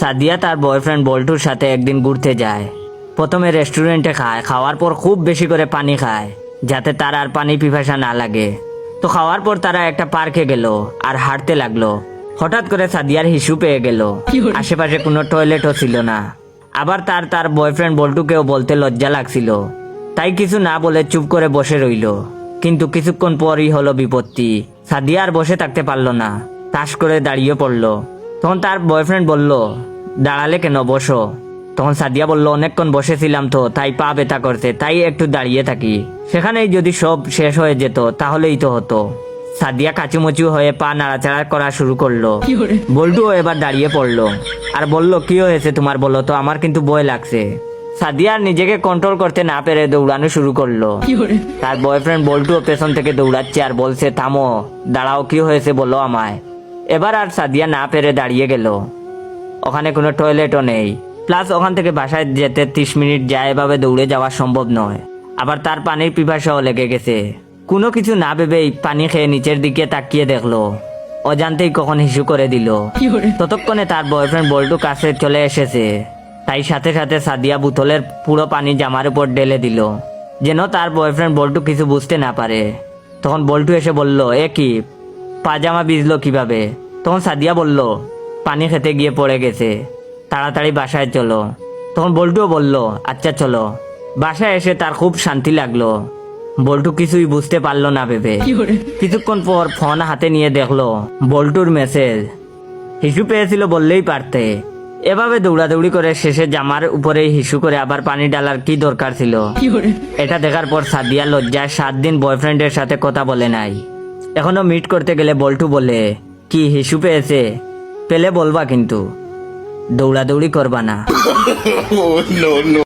সাদিয়া তার বয়ফ্রেন্ড বল্টুর সাথে একদিন ঘুরতে যায়। প্রথমে রেস্টুরেন্টে খায়, খাওয়ার পর খুব বেশি করে পানি খায়, যাতে তার আর পানি পিপাসা না লাগে। তো খাওয়ার পর তারা একটা পার্কে গেল আর হাঁটতে লাগল। হঠাৎ করে সাদিয়ার হিসু পেয়ে গেল। আশেপাশে কোনো টয়লেটও ছিল না। আবার তার তার বয়ফ্রেন্ড বল্টুকেও বলতে লজ্জা লাগছিল। তাই কিছু না বলে চুপ করে বসে রইল। কিন্তু কিছুক্ষণ পরই হলো বিপত্তি। সাদিয়া আর বসে থাকতে পারল না। তাস করে দাঁড়িয়ে পড়ল। তখন তার বয়ফ্রেন্ড বলল দাঁড়ালে কেন বসো? তখন সাদিয়া বলল অনেকক্ষণ বসেছিলাম তো তাই পা ব্যথা করছে তাই একটু দাঁড়িয়ে থাকি। সেখানেই যদি সব শেষ হয়ে যেত তাহলেই তো হতো। সাদিয়া কাচুমচু হয়ে পা নাড়াচাড়া করা শুরু করল। বল্টুও এবার দাঁড়িয়ে পড়ল আর বলল কি হয়েছে তোমার বলো তো আমার কিন্তু ভয় লাগছে। সাদিয়া নিজেকে কন্ট্রোল করতে না পেরে দৌড়ানো শুরু করল। তার বয়ফ্রেন্ড বল্টুও পেছন থেকে দৌড়াচ্ছে আর বলছে থামো দাঁড়াও কি হয়েছে বলো আমায়। এবার আর সাদিয়া না পেরে দাঁড়িয়ে গেল। ওখানে কোনো টয়লেটও নেই। প্লাস ওখান থেকে বাসায় যেতে ত্রিশ মিনিট যায় এভাবে দৌড়ে যাওয়া সম্ভব নয়। আবার তার পানির পিপাসাও লেগে গেছে। কোনো কিছু না ভেবেই পানি খেয়ে নিচের দিকে তাকিয়ে দেখল। অজান্তেই কখন হিসু করে দিল। ততক্ষণে তার বয়ফ্রেন্ড বল্টু কাছে চলে এসেছে। তাই সাথে সাথে সাদিয়া বোতলের পুরো পানি জামার উপর ঢেলে দিল। যেন তার বয়ফ্রেন্ড বল্টু কিছু বুঝতে না পারে। তখন বল্টু এসে বলল এ কি? পাজামা ভিজলো কীভাবে? তখন সাদিয়া বলল পানি খেতে গিয়ে পড়ে গেছে। তাড়াতাড়ি বাসায় চলো। তখন বল্টুও বলল আচ্ছা চলো। বাসায় এসে তার খুব শান্তি লাগল। বল্টু কিছুই বুঝতে পারল না ভেবে। কিছুক্ষণ পর ফোন হাতে নিয়ে দেখল বল্টুর মেসেজ। হিসু পেয়েছিল বললেই পারতে। এভাবে দৌড়াদৌড়ি করে শেষে জামার উপরে হিসু করে আবার পানি ডালার কি দরকার ছিল? এটা দেখার পর সাদিয়া লজ্জায় সাত দিন বয়ফ্রেন্ডের সাথে কথা বলে নাই। এখনও মিট করতে গেলে বল্টু বলে, কি হিসু পেয়েছে? পেলে বলবা কিন্তু। দৌড়াদৌড়ি করবা না। Oh